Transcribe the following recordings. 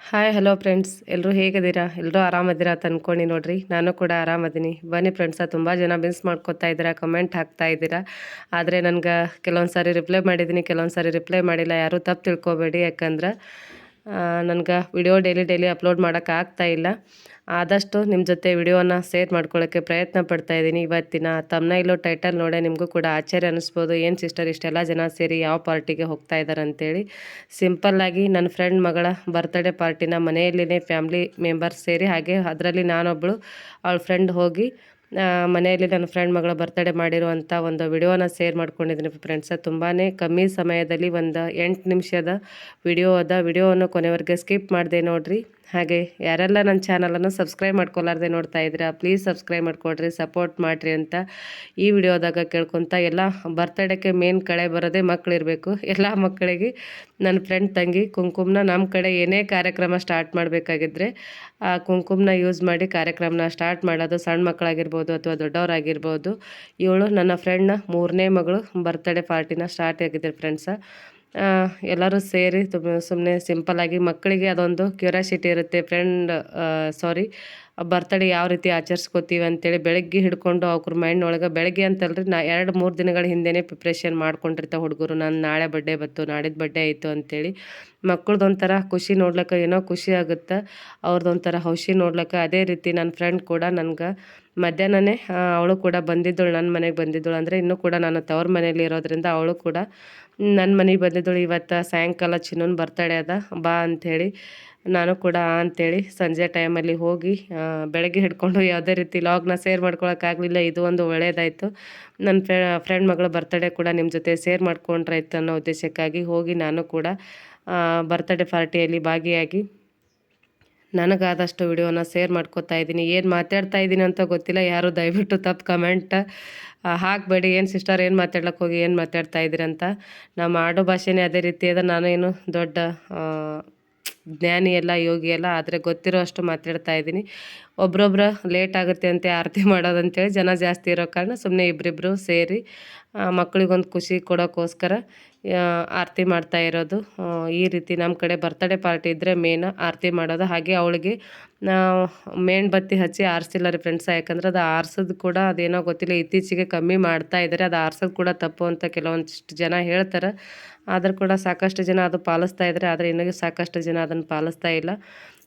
Hi hello friends ಎಲ್ಲರೂ ಹೇಗಿದ್ದೀರಾ? ಎಲ್ಲರೂ ಆರಾಮದ್ದೀರಾ ಅಂತ ಅನ್ಕೊಂಡು ನೋಡ್ರಿ. ನಾನು ಕೂಡ ಆರಾಮದೀನಿ. ಬನ್ನಿ ಫ್ರೆಂಡ್ಸ ತುಂಬ ಜನ ಮಿಸ್ ಮಾಡ್ಕೊತಾ ಇದ್ದೀರಾ ಕಮೆಂಟ್ ಹಾಕ್ತಾ ಇದ್ದೀರಾ. ಆದರೆ ನನಗೆ ಕೆಲವೊಂದು ಸಾರಿ ರಿಪ್ಲೈ ಮಾಡಿದ್ದೀನಿ ಕೆಲವೊಂದು ಸಾರಿ ರಿಪ್ಲೈ ಮಾಡಿಲ್ಲ. ಯಾರೂ ತಪ್ಪು ತಿಳ್ಕೊಬೇಡಿ. ಯಾಕಂದ್ರೆ ನನಗೆ ವಿಡಿಯೋ ಡೈಲಿ ಡೈಲಿ ಅಪ್ಲೋಡ್ ಮಾಡೋಕ್ಕಾಗ್ತಾ ಇಲ್ಲ. ಆದಷ್ಟು ನಿಮ್ಮ ಜೊತೆ ವಿಡಿಯೋನ ಸೇರ್ ಮಾಡ್ಕೊಳ್ಳೋಕ್ಕೆ ಪ್ರಯತ್ನ ಪಡ್ತಾ ಇದ್ದೀನಿ. ಇವತ್ತಿನ ತಮ್ನೈಲು ಟೈಟಲ್ ನೋಡೇ ನಿಮಗೂ ಕೂಡ ಆಶ್ಚರ್ಯ ಅನ್ನಿಸ್ಬೋದು ಏನು ಸಿಸ್ಟರ್ ಇಷ್ಟೆಲ್ಲ ಜನ ಸೇರಿ ಯಾವ ಪಾರ್ಟಿಗೆ ಹೋಗ್ತಾ ಇದ್ದಾರೆ ಅಂತೇಳಿ. ಸಿಂಪಲ್ಲಾಗಿ ನನ್ನ ಫ್ರೆಂಡ್ ಮಗಳ ಬರ್ತ್ಡೇ ಪಾರ್ಟಿನ ಮನೆಯಲ್ಲಿನೇ ಫ್ಯಾಮ್ಲಿ ಮೆಂಬರ್ಸ್ ಸೇರಿ ಹಾಗೆ ಅದರಲ್ಲಿ ನಾನೊಬ್ಬಳು ಅವಳ ಫ್ರೆಂಡ್ ಹೋಗಿ ಮನೆಯಲ್ಲಿ ನನ್ನ ಫ್ರೆಂಡ್ ಮಗಳ ಬರ್ತಡೇ ಮಾಡಿರುವಂಥ ಒಂದು ವಿಡಿಯೋನ ಶೇರ್ ಮಾಡ್ಕೊಂಡಿದ್ದೀನಿ ಫ್ರೆಂಡ್ಸ ತುಂಬಾ ಕಮ್ಮಿ ಸಮಯದಲ್ಲಿ ಒಂದು ಎಂಟು ನಿಮಿಷದ ವಿಡಿಯೋ ಅದ. ವಿಡಿಯೋವನ್ನು ಕೊನೆವರೆಗೆ ಸ್ಕಿಪ್ ಮಾಡಿದೆ ನೋಡ್ರಿ. ಹಾಗೆ ಯಾರೆಲ್ಲ ನನ್ನ ಚಾನಲನ್ನು ಸಬ್ಸ್ಕ್ರೈಬ್ ಮಾಡ್ಕೊಲಾರ್ದೆ ನೋಡ್ತಾ ಇದ್ದೀರಾ ಪ್ಲೀಸ್ ಸಬ್ಸ್ಕ್ರೈಬ್ ಮಾಡಿಕೊಡ್ರಿ ಸಪೋರ್ಟ್ ಮಾಡಿರಿ ಅಂತ ಈ ವಿಡಿಯೋದಾಗ ಕೇಳ್ಕೊತ ಎಲ್ಲ ಬರ್ತಡೇಗೆ ಮೇನ್ ಕಳೆ ಬರೋದೇ ಮಕ್ಕಳಿರಬೇಕು ಎಲ್ಲ ಮಕ್ಕಳಿಗೆ ನನ್ನ ಫ್ರೆಂಡ್ ತಂಗಿ ಕುಂಕುಮನ ನಮ್ಮ ಕಡೆ ಏನೇ ಕಾರ್ಯಕ್ರಮ ಸ್ಟಾರ್ಟ್ ಮಾಡಬೇಕಾಗಿದ್ರೆ ಆ ಕುಂಕುಮನ ಯೂಸ್ ಮಾಡಿ ಕಾರ್ಯಕ್ರಮನ ಸ್ಟಾರ್ಟ್ ಮಾಡೋದು, ಸಣ್ಣ ಮಕ್ಕಳಾಗಿರ್ಬೋದು ಅಥವಾ ದೊಡ್ಡವರಾಗಿರ್ಬೋದು. ಇವಳು ನನ್ನ ಫ್ರೆಂಡ್ನ ಮೂರನೇ ಮಗಳು ಬರ್ತಡೇ ಪಾರ್ಟಿನ ಸ್ಟಾರ್ಟ್ ಆಗಿದ್ದಾರೆ ಫ್ರೆಂಡ್ಸ ಎಲ್ಲರೂ ಸೇರಿ ಸುಮ್ಮನೆ ಸಿಂಪಲ್ಲಾಗಿ ಮಕ್ಕಳಿಗೆ ಅದೊಂದು ಕ್ಯೂರಿಯಾಸಿಟಿ ಇರುತ್ತೆ. ಫ್ರೆಂಡ್ ಸಾರಿ ಬರ್ತಡೇ ಯಾವ ರೀತಿ ಆಚರಿಸ್ಕೋತೀವಿ ಅಂತೇಳಿ ಬೆಳಗ್ಗೆ ಹಿಡ್ಕೊಂಡು ಅವ್ರ ಮೈಂಡ್ ಒಳಗೆ ಬೆಳಗ್ಗೆ ಅಂತಲ್ರಿ ನಾ ಎರಡು ಮೂರು ದಿನಗಳ ಹಿಂದೆನೇ ಪ್ರಿಪ್ರೇಷನ್ ಮಾಡ್ಕೊಂಡಿರ್ತಾವೆ ಹುಡುಗರು. ನಾನು ನಾಳೆ ಬಡ್ಡೆ ಬತ್ತು ನಾಡಿದ್ದು ಬಡ್ಡೆ ಆಯಿತು ಅಂತೇಳಿ ಮಕ್ಕಳದೊಂಥರ ಖುಷಿ ನೋಡ್ಲಿಕ್ಕೆ ಏನೋ ಖುಷಿ ಆಗುತ್ತೆ ಅವ್ರದ್ದೊಂಥರ ಹೌಸಿ ನೋಡ್ಲಿಕ್ಕೆ ಅದೇ ರೀತಿ ನನ್ನ ಫ್ರೆಂಡ್ ಕೂಡ ನನಗೆ ಮಧ್ಯಾಹ್ನನೇ ಅವಳು ಕೂಡ ಬಂದಿದ್ದಳು ನನ್ನ ಮನೆಗೆ ಬಂದಿದ್ದಳು. ಅಂದರೆ ಇನ್ನೂ ಕೂಡ ನಾನು ತವ್ರ ಮನೇಲಿ ಇರೋದ್ರಿಂದ ಅವಳು ಕೂಡ ನನ್ನ ಮನೆಗೆ ಬಂದಿದ್ದಳು, ಇವತ್ತು ಸಾಯಂಕಾಲ ಚಿನ್ನನ್ ಬರ್ತಡೆ ಅದ, ಬಾ ಅಂಥೇಳಿ ನಾನು ಕೂಡ ಅಂಥೇಳಿ ಸಂಜೆ ಟೈಮಲ್ಲಿ ಹೋಗಿ ಬೆಳಗ್ಗೆ ಹಿಡ್ಕೊಂಡು ಯಾವುದೇ ರೀತಿ ಲಾಗ್ನ ಶೇರ್ ಮಾಡ್ಕೊಳಕ್ಕಾಗಲಿಲ್ಲ ಇದು ಒಂದು ಒಳ್ಳೆಯದಾಯಿತು ನನ್ನ ಫ್ರೆ, ಫ್ರೆಂಡ್ ಮಗಳ ಬರ್ತಡೇ ಕೂಡ ನಿಮ್ಮ ಜೊತೆ ಶೇರ್ ಮಾಡ್ಕೊಂಡ್ರಾಯ್ತು ಅನ್ನೋ ಉದ್ದೇಶಕ್ಕಾಗಿ ಹೋಗಿ ನಾನು ಕೂಡ ಬರ್ತಡೇ ಪಾರ್ಟಿಯಲ್ಲಿ ಭಾಗಿಯಾಗಿ ನನಗಾದಷ್ಟು ವಿಡಿಯೋನ ಶೇರ್ ಮಾಡ್ಕೋತಾ ಇದ್ದೀನಿ. ಏನು ಮಾತಾಡ್ತಾ ಇದ್ದೀನಿ ಅಂತ ಗೊತ್ತಿಲ್ಲ. ಯಾರು ದಯವಿಟ್ಟು ತಪ್ಪು ಕಮೆಂಟ್ ಹಾಕಬೇಡಿ. ಏನು ಸಿಸ್ಟರ್ ಏನು ಮಾತಾಡ್ಲಕ್ಕೆ ಹೋಗಿ, ಏನು ಮಾತಾಡ್ತಾ ಇದ್ದೀರಂತ ನಮ್ಮ ಆಡು ಭಾಷೆನೇ ಅದೇ. ರೀತಿಯಾದ ನಾನೇನು ದೊಡ್ಡ ಜ್ಞಾನಿ ಎಲ್ಲ, ಯೋಗಿ ಎಲ್ಲ ಆದರೆ ಗೊತ್ತಿರೋ ಅಷ್ಟು ಮಾತಾಡ್ತಾ ಇದ್ದೀನಿ. ಒಬ್ರೊಬ್ರು ಲೇಟ್ ಆಗುತ್ತೆ ಅಂತ ಆರತಿ ಮಾಡೋದಂತೇಳಿ ಜನ ಜಾಸ್ತಿ ಇರೋ ಕಾರಣ ಸುಮ್ಮನೆ ಇಬ್ಬರಿಬ್ರು ಸೇರಿ ಮಕ್ಕಳಿಗೊಂದು ಖುಷಿ ಕೊಡೋಕ್ಕೋಸ್ಕರ ಆರತಿ ಮಾಡ್ತಾ ಇರೋದು. ಈ ರೀತಿ ನಮ್ಮ ಕಡೆ ಬರ್ತಡೇ ಪಾರ್ಟಿ ಇದ್ದರೆ ಮೇನ್ ಆರತಿ ಮಾಡೋದು. ಹಾಗೆ ಅವಳಿಗೆ ನಾವು ಮೇಣಬತ್ತಿ ಹಚ್ಚಿ ಆರಿಸಿಲ್ಲ ರೀ ಫ್ರೆಂಡ್ಸ ಯಾಕಂದ್ರೆ ಅದು ಆರ್ಸೋದು ಕೂಡ ಅದೇನೋ ಗೊತ್ತಿಲ್ಲ, ಇತ್ತೀಚೆಗೆ ಕಮ್ಮಿ ಮಾಡ್ತಾ ಇದ್ದಾರೆ ಅದು ಆರ್ಸೋದು ಕೂಡ ತಪ್ಪು ಅಂತ ಕೆಲವೊಂದಿಷ್ಟು ಜನ ಹೇಳ್ತಾರೆ. ಆದರೂ ಕೂಡ ಸಾಕಷ್ಟು ಜನ ಅದು ಪಾಲಿಸ್ತಾ ಇದ್ದಾರೆ ಆದರೆ ಇನ್ನೂ ಸಾಕಷ್ಟು ಜನ ಅದನ್ನು ಪಾಲಿಸ್ತಾ ಇಲ್ಲ.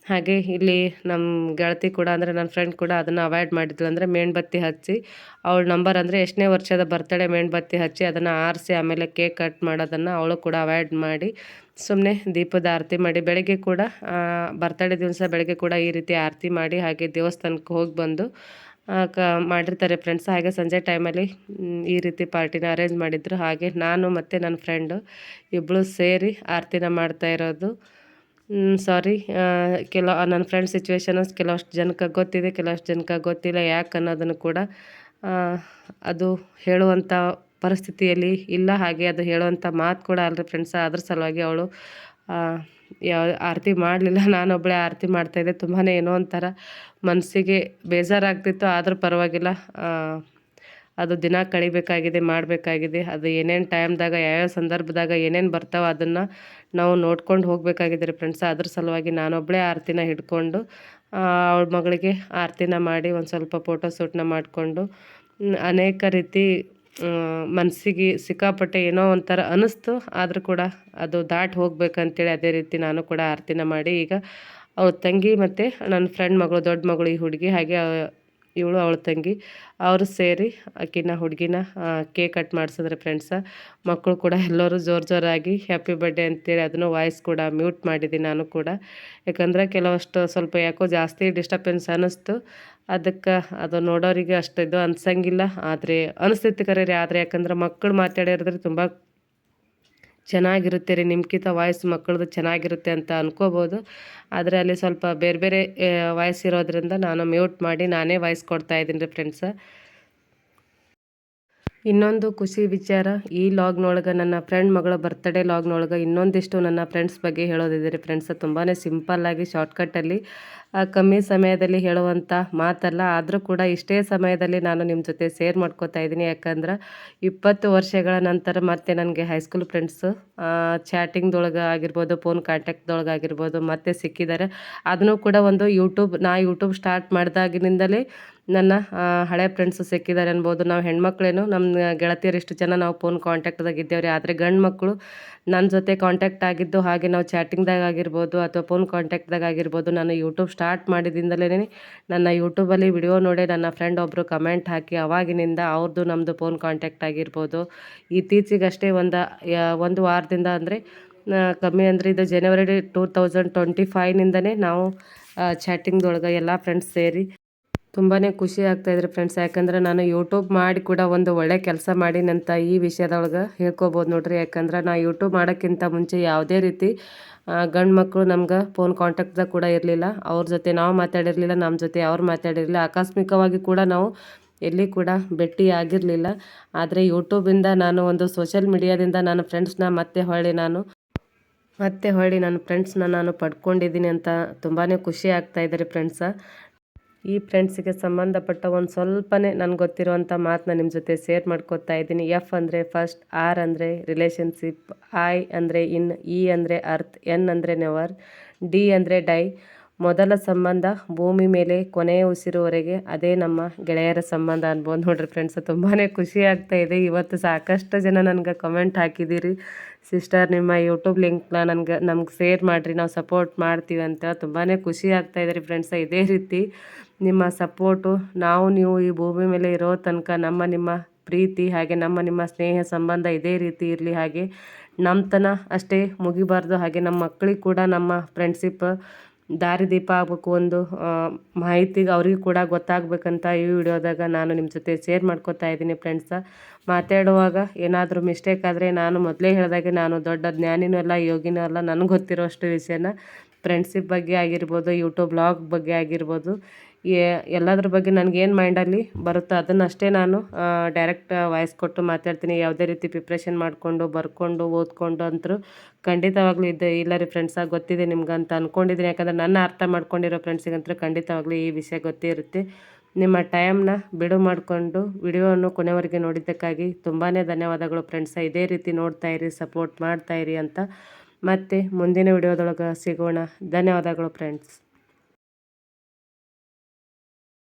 ಹಾಗೆ ಇಲ್ಲಿ ನಮ್ಮ ಗೆಳತಿ ಕೂಡ ಅಂದರೆ ನನ್ನ ಫ್ರೆಂಡ್ ಕೂಡ ಅದನ್ನು ಅವಾಯ್ಡ್ ಮಾಡಿದ್ಳು ಅಂದರೆ ಮೇಣಬತ್ತಿ ಹಚ್ಚಿ, ಅವಳ ನಂಬರ್ ಅಂದರೆ ಎಷ್ಟನೇ ವರ್ಷದ ಬರ್ತಡೇ ಮೇಣಬತ್ತಿ ಹಚ್ಚಿ ಅದನ್ನು ಆರಿಸಿ ಆಮೇಲೆ ಕೇಕ್ ಕಟ್ ಮಾಡೋದನ್ನು ಅವಳು ಕೂಡ ಅವಾಯ್ಡ್ ಮಾಡಿ ಸುಮ್ಮನೆ ದೀಪದ ಆರತಿ ಮಾಡಿ. ಬೆಳಗ್ಗೆ ಕೂಡ ಬರ್ತಡೇ ದಿವಸ ಬೆಳಗ್ಗೆ ಕೂಡ ಈ ರೀತಿ ಆರತಿ ಮಾಡಿ ಹಾಗೆ ದೇವಸ್ಥಾನಕ್ಕೆ ಹೋಗಿ ಬಂದು ಕ, ಮಾಡಿರ್ತಾರೆ ಫ್ರೆಂಡ್ಸ್ ಹಾಗೆ ಸಂಜೆ ಟೈಮಲ್ಲಿ ಈ ರೀತಿ ಪಾರ್ಟಿನ ಅರೇಂಜ್ ಮಾಡಿದ್ರು. ಹಾಗೆ ನಾನು ಮತ್ತು ನನ್ನ ಫ್ರೆಂಡು ಇಬ್ಬಳು ಸೇರಿ ಆರತಿನ ಮಾಡ್ತಾ ಇರೋದು. ಸಾರಿ ಕೆಲ ನನ್ನ ಫ್ರೆಂಡ್ ಸಿಚುವೇಶನ್ ಕೆಲವಷ್ಟು ಜನಕ್ಕೆ ಗೊತ್ತಿದೆ, ಕೆಲವಷ್ಟು ಜನಕ್ಕೆ ಗೊತ್ತಿಲ್ಲ, ಯಾಕೆ ಅನ್ನೋದನ್ನು ಕೂಡ ಅದು ಹೇಳುವಂಥ ಪರಿಸ್ಥಿತಿಯಲ್ಲಿ ಇಲ್ಲ. ಹಾಗೆ ಅದು ಹೇಳುವಂಥ ಮಾತು ಕೂಡ ಅಲ್ಲರಿ ಫ್ರೆಂಡ್ಸ್ ಅದ್ರ ಸಲುವಾಗಿ ಅವಳು ಯಾವ, ಆರತಿ ಮಾಡಲಿಲ್ಲ. ನಾನೊಬ್ಬಳೆ ಆರತಿ ಮಾಡ್ತಾಯಿದ್ದೆ ತುಂಬಾ ಏನೋ ಒಂಥರ ಮನಸ್ಸಿಗೆ ಬೇಜಾರಾಗ್ತಿತ್ತು. ಆದರೂ ಪರವಾಗಿಲ್ಲ. ಅದು ದಿನ ಕಳಿಬೇಕಾಗಿದೆ, ಮಾಡಬೇಕಾಗಿದೆ, ಅದು ಏನೇನು ಟೈಮ್ದಾಗ ಯಾವ್ಯಾವ ಸಂದರ್ಭದಾಗ ಏನೇನು ಬರ್ತಾವೆ ಅದನ್ನು ನಾವು ನೋಡ್ಕೊಂಡು ಹೋಗಬೇಕಾಗಿದೆ ರೀ ಫ್ರೆಂಡ್ಸ್ ಅದ್ರ ಸಲುವಾಗಿ ನಾನೊಬ್ಬಳೇ ಆರತಿನ ಹಿಡ್ಕೊಂಡು ಅವಳ ಮಗಳಿಗೆ ಆರತಿನ ಮಾಡಿ ಒಂದು ಸ್ವಲ್ಪ ಫೋಟೋ ಶೂಟ್ನ ಮಾಡಿಕೊಂಡು ಅನೇಕ ರೀತಿ ಮನಸ್ಸಿಗೆ ಸಿಕ್ಕಾಪಟ್ಟೆ ಏನೋ ಒಂಥರ ಅನ್ನಿಸ್ತು ಆದರೂ ಕೂಡ ಅದು ದಾಟಿ ಹೋಗ್ಬೇಕಂತೇಳಿ ಅದೇ ರೀತಿ ನಾನು ಕೂಡ ಆರತಿನ ಮಾಡಿ ಈಗ ಅವ್ರ ತಂಗಿ ಮತ್ತು ನನ್ನ ಫ್ರೆಂಡ್ ಮಗಳು, ದೊಡ್ಡ ಮಗಳು ಈ ಹುಡುಗಿ, ಹಾಗೆ ಇವಳು, ಅವಳ ತಂಗಿ. ಅವರು ಸೇರಿ ಆಕಿನ ಹುಡುಗಿನ ಕೇಕ್ ಕಟ್ ಮಾಡಿಸಿದ್ರೆ ಫ್ರೆಂಡ್ಸ ಮಕ್ಕಳು ಕೂಡ ಎಲ್ಲರೂ ಜೋರು ಜೋರಾಗಿ ಹ್ಯಾಪಿ ಬರ್ಡೇ ಅಂತೇಳಿ ಅದನ್ನು ವಾಯ್ಸ್ ಕೂಡ ಮ್ಯೂಟ್ ಮಾಡಿದ್ದೀನಿ ನಾನು ಕೂಡ. ಯಾಕಂದರೆ ಕೆಲವಷ್ಟು ಸ್ವಲ್ಪ ಯಾಕೋ ಜಾಸ್ತಿ ಡಿಸ್ಟರ್ಬೆನ್ಸ್ ಅನ್ನಿಸ್ತು. ಅದಕ್ಕೆ ಅದು ನೋಡೋರಿಗೆ ಅಷ್ಟು ಇದು ಅನ್ಸಂಗಿಲ್ಲ. ಆದರೆ ಅನಿಸ್ತಿತ್ತು ಕರೆ ರೀ ಆದರೆ ಯಾಕಂದ್ರೆ ಮಕ್ಕಳು ಮಾತಾಡಿರಿದ್ರೆ ತುಂಬ ಚೆನ್ನಾಗಿರುತ್ತೆ ರೀ ನಿಮ್ಗಿಂತ ವಾಯ್ಸ್ ಮಕ್ಕಳದು ಚೆನ್ನಾಗಿರುತ್ತೆ ಅಂತ ಅಂದ್ಕೋಬೋದು ಆದರೆ ಅಲ್ಲಿ ಸ್ವಲ್ಪ ಬೇರೆ ಬೇರೆ ವಾಯ್ಸ್ ಇರೋದ್ರಿಂದ ನಾನು ಮ್ಯೂಟ್ ಮಾಡಿ ನಾನೇ ವಾಯ್ಸ್ ಕೊಡ್ತಾ ಇದ್ದೀನಿ ರೀ ಫ್ರೆಂಡ್ಸ. ಇನ್ನೊಂದು ಖುಷಿ ವಿಚಾರ, ಈ ಲಾಗ್ನೊಳಗೆ ನನ್ನ ಫ್ರೆಂಡ್ ಮಗಳ ಬರ್ತ್ಡೇ ಲಾಗ್ನೊಳಗೆ ಇನ್ನೊಂದಿಷ್ಟು ನನ್ನ ಫ್ರೆಂಡ್ಸ್ ಬಗ್ಗೆ ಹೇಳೋದಿದೆ ರೀ ಫ್ರೆಂಡ್ಸ್. ತುಂಬಾ ಸಿಂಪಲ್ಲಾಗಿ ಶಾರ್ಟ್ಕಟ್ಟಲ್ಲಿ ಕಮ್ಮಿ ಸಮಯದಲ್ಲಿ ಹೇಳುವಂಥ ಮಾತಲ್ಲ. ಆದರೂ ಕೂಡ ಇಷ್ಟೇ ಸಮಯದಲ್ಲಿ ನಾನು ನಿಮ್ಮ ಜೊತೆ ಸೇರ್ ಮಾಡ್ಕೋತಾ ಇದ್ದೀನಿ. ಯಾಕಂದ್ರೆ ಇಪ್ಪತ್ತು ವರ್ಷಗಳ ನಂತರ ಮತ್ತೆ ನನಗೆ ಹೈಸ್ಕೂಲ್ ಫ್ರೆಂಡ್ಸು ಚಾಟಿಂಗ್ದೊಳಗೆ ಆಗಿರ್ಬೋದು ಫೋನ್ ಕಾಂಟ್ಯಾಕ್ಟ್ದೊಳಗೆ ಆಗಿರ್ಬೋದು ಮತ್ತೆ ಸಿಕ್ಕಿದ್ದಾರೆ ಅದನ್ನು ಕೂಡ ಒಂದು ಯೂಟ್ಯೂಬ್ ನಾ ಯೂಟ್ಯೂಬ್ ಸ್ಟಾರ್ಟ್ ಮಾಡಿದಾಗಿನಿಂದಲೇ ನನ್ನ ಹಳೆ ಫ್ರೆಂಡ್ಸು ಸಿಕ್ಕಿದ್ದಾರೆ ಅನ್ಬೋದು. ನಾವು ಹೆಣ್ಮಕ್ಳೇನು ನಮ್ಮ ಗೆಳತಿಯರು ಇಷ್ಟು ಜನ ನಾವು ಫೋನ್ ಕಾಂಟ್ಯಾಕ್ಟ್ದಾಗ ಇದ್ದೇವ್ರಿ. ಆದರೆ ಗಂಡು ಮಕ್ಕಳು ನನ್ನ ಜೊತೆ ಕಾಂಟ್ಯಾಕ್ಟ್ ಆಗಿದ್ದು ಹಾಗೆ ನಾವು ಚಾಟಿಂಗ್ದಾಗ ಆಗಿರ್ಬೋದು ಅಥವಾ ಫೋನ್ ಕಾಂಟ್ಯಾಕ್ಟ್ದಾಗ ಆಗಿರ್ಬೋದು, ನಾನು ಯೂಟ್ಯೂಬ್ ಸ್ಟಾರ್ಟ್ ಮಾಡಿದಿಂದಲೇ ನನ್ನ ಯೂಟ್ಯೂಬಲ್ಲಿ ವಿಡಿಯೋ ನೋಡಿ ನನ್ನ ಫ್ರೆಂಡ್ ಒಬ್ಬರು ಕಮೆಂಟ್ ಹಾಕಿ ಅವಾಗಿನಿಂದ ಅವ್ರದ್ದು ನಮ್ಮದು ಫೋನ್ ಕಾಂಟ್ಯಾಕ್ಟ್ ಆಗಿರ್ಬೋದು. ಇತ್ತೀಚೆಗಷ್ಟೇ ಒಂದು ಒಂದು ವಾರದಿಂದ ಅಂದರೆ ಕಮ್ಮಿ ಅಂದರೆ ಇದು ಜನವರಿ ಟೂ ತೌಸಂಡ್ ಟ್ವೆಂಟಿ ಫೈವ್ನಿಂದನೇ ನಾವು ಚಾಟಿಂಗ್ದೊಳಗೆ ಎಲ್ಲ ಫ್ರೆಂಡ್ಸ್ ಸೇರಿ ತುಂಬಾ ಖುಷಿ ಆಗ್ತಾಯಿದ್ರಿ ಫ್ರೆಂಡ್ಸ್ ಯಾಕಂದ್ರೆ ನಾನು ಯೂಟ್ಯೂಬ್ ಮಾಡಿ ಕೂಡ ಒಂದು ಒಳ್ಳೆ ಕೆಲಸ ಮಾಡಿನಂತ ಈ ವಿಷಯದೊಳಗೆ ಹೇಳ್ಕೊಬೋದು ನೋಡಿರಿ. ಯಾಕಂದ್ರೆ ನಾನು ಯೂಟ್ಯೂಬ್ ಮಾಡೋಕ್ಕಿಂತ ಮುಂಚೆ ಯಾವುದೇ ರೀತಿ ಗಂಡು ಮಕ್ಕಳು ನಮ್ಗೆ ಫೋನ್ ಕಾಂಟ್ಯಾಕ್ಟ್ದಾಗ ಕೂಡ ಇರಲಿಲ್ಲ. ಅವ್ರ ಜೊತೆ ನಾವು ಮಾತಾಡಿರಲಿಲ್ಲ ನಮ್ಮ ಜೊತೆ ಅವ್ರು ಮಾತಾಡಿರಲಿಲ್ಲ. ಆಕಸ್ಮಿಕವಾಗಿ ಕೂಡ ನಾವು ಎಲ್ಲಿ ಕೂಡ ಭೇಟಿ ಆಗಿರಲಿಲ್ಲ. ಆದರೆ ಯೂಟ್ಯೂಬಿಂದ ನಾನು ಒಂದು ಸೋಷಿಯಲ್ ಮೀಡಿಯಾದಿಂದ ನಾನು ಫ್ರೆಂಡ್ಸ್ನ ಮತ್ತೆ ಹೊಳ್ಳಿ ನಾನು, ಮತ್ತೆ ಹೊಳ್ಳಿ ನನ್ನ ಫ್ರೆಂಡ್ಸ್ನ ನಾನು ಪಡ್ಕೊಂಡಿದ್ದೀನಿ ಅಂತ ತುಂಬಾ ಖುಷಿ ಆಗ್ತಾಯಿದ್ದಾರೆ ಫ್ರೆಂಡ್ಸ ಈ ಫ್ರೆಂಡ್ಸಿಗೆ ಸಂಬಂಧಪಟ್ಟ ಒಂದು ಸ್ವಲ್ಪನೇ ನನಗೆ ಗೊತ್ತಿರುವಂಥ ಮಾತನ್ನ ನಿಮ್ಮ ಜೊತೆ ಶೇರ್ ಮಾಡ್ಕೊತಾ ಇದ್ದೀನಿ. ಎಫ್ ಅಂದರೆ ಫಸ್ಟ್ ಆರ್ ಅಂದರೆ ರಿಲೇಷನ್ಶಿಪ್ ಐ ಅಂದರೆ ಇನ್ ಇ ಅಂದರೆ ಅರ್ತ್ ಎನ್ ಅಂದರೆ ನೆವರ್ ಡಿ ಅಂದರೆ ಡೈ ಮೊದಲ ಸಂಬಂಧ ಭೂಮಿ ಮೇಲೆ ಕೊನೆಯ ಉಸಿರುವರೆಗೆ ಅದೇ ನಮ್ಮ ಗೆಳೆಯರ ಸಂಬಂಧ ಅನ್ಬೋದು ನೋಡ್ರಿ ಫ್ರೆಂಡ್ಸ್ ತುಂಬಾ ಖುಷಿ ಆಗ್ತಾ ಇದೆ. ಇವತ್ತು ಸಾಕಷ್ಟು ಜನ ನನಗೆ ಕಮೆಂಟ್ ಹಾಕಿದ್ದೀರಿ ಸಿಸ್ಟರ್ ನಿಮ್ಮ ಯೂಟ್ಯೂಬ್ ಲಿಂಕ್ನ ನನಗೆ, ನಮ್ಗೆ ಶೇರ್ ಮಾಡಿರಿ. ನಾವು ಸಪೋರ್ಟ್ ಮಾಡ್ತೀವಿ ಅಂತ. ತುಂಬಾ ಖುಷಿ ಆಗ್ತಾ ಇದೆ ರೀ ಫ್ರೆಂಡ್ಸ ಇದೇ ರೀತಿ ನಿಮ್ಮ ಸಪೋರ್ಟು, ನಾವು ನೀವು ಈ ಭೂಮಿ ಮೇಲೆ ಇರೋ ತನಕ ನಮ್ಮ ನಿಮ್ಮ ಪ್ರೀತಿ ಹಾಗೆ ನಮ್ಮ ನಿಮ್ಮ ಸ್ನೇಹ ಸಂಬಂಧ ಇದೇ ರೀತಿ ಇರಲಿ ಹಾಗೆ ನಮ್ಮತನ ಅಷ್ಟೇ ಮುಗಿಬಾರ್ದು. ಹಾಗೆ ನಮ್ಮ ಮಕ್ಕಳಿಗೆ ಕೂಡ ನಮ್ಮ ಫ್ರೆಂಡ್ಶಿಪ್ ದಾರಿದೀಪ ಆಗಬೇಕು ಒಂದು ಮಾಹಿತಿ ಅವ್ರಿಗೂ ಕೂಡ ಗೊತ್ತಾಗಬೇಕಂತ ಈ ವಿಡಿಯೋದಾಗ ನಾನು ನಿಮ್ಮ ಜೊತೆ ಶೇರ್ ಮಾಡ್ಕೊತಾ ಇದ್ದೀನಿ ಫ್ರೆಂಡ್ಸ ಮಾತಾಡುವಾಗ ಏನಾದರೂ ಮಿಸ್ಟೇಕ್ ಆದರೆ ನಾನು ಮೊದಲೇ ಹೇಳಿದಾಗೆ ನಾನು ದೊಡ್ಡ ಜ್ಞಾನಿನೂ ಅಲ್ಲ, ಯೋಗಿನೂ ಅಲ್ಲ, ನನಗೆ ಗೊತ್ತಿರೋಷ್ಟು ವಿಷಯನ ಫ್ರೆಂಡ್ಶಿಪ್ ಬಗ್ಗೆ ಆಗಿರ್ಬೋದು ಯೂಟ್ಯೂಬ್ ಬ್ಲಾಗ್ ಬಗ್ಗೆ ಆಗಿರ್ಬೋದು. ಎಲ್ಲದ್ರ ಬಗ್ಗೆ ನನಗೇನು ಮೈಂಡಲ್ಲಿ ಬರುತ್ತೋ ಅದನ್ನಷ್ಟೇ ನಾನು ಡೈರೆಕ್ಟ್ ವಾಯ್ಸ್ ಕೊಟ್ಟು ಮಾತಾಡ್ತೀನಿ. ಯಾವುದೇ ರೀತಿ ಪ್ರಿಪ್ರೇಷನ್ ಮಾಡಿಕೊಂಡು, ಬರ್ಕೊಂಡು, ಓದ್ಕೊಂಡು ಅಂತೂ ಖಂಡಿತವಾಗ್ಲೂ ಇದ್ದ ಇಲ್ಲ ರೀ ಫ್ರೆಂಡ್ಸಾಗ ಗೊತ್ತಿದೆ ನಿಮ್ಗೆ ಅಂತ ಅಂದ್ಕೊಂಡಿದ್ದೀನಿ ಯಾಕಂದ್ರೆ ನನ್ನ ಅರ್ಥ ಮಾಡ್ಕೊಂಡಿರೋ ಫ್ರೆಂಡ್ಸಿಗಂತೂ ಖಂಡಿತವಾಗ್ಲೂ ಈ ವಿಷಯ ಗೊತ್ತಿರುತ್ತೆ. ನಿಮ್ಮ ಟೈಮ್ನ ಬಿಡು ಮಾಡಿಕೊಂಡು ವಿಡಿಯೋವನ್ನು ಕೊನೆವರೆಗೆ ನೋಡಿದ್ದಕ್ಕಾಗಿ ತುಂಬಾ ಧನ್ಯವಾದಗಳು ಫ್ರೆಂಡ್ಸ ಇದೇ ರೀತಿ ನೋಡ್ತಾ ಇರಿ ಸಪೋರ್ಟ್ ಮಾಡ್ತಾ ಇರಿ ಅಂತ ಮತ್ತೆ ಮುಂದಿನ ವಿಡಿಯೋದೊಳಗೆ ಸಿಗೋಣ. ಧನ್ಯವಾದಗಳು ಫ್ರೆಂಡ್ಸ್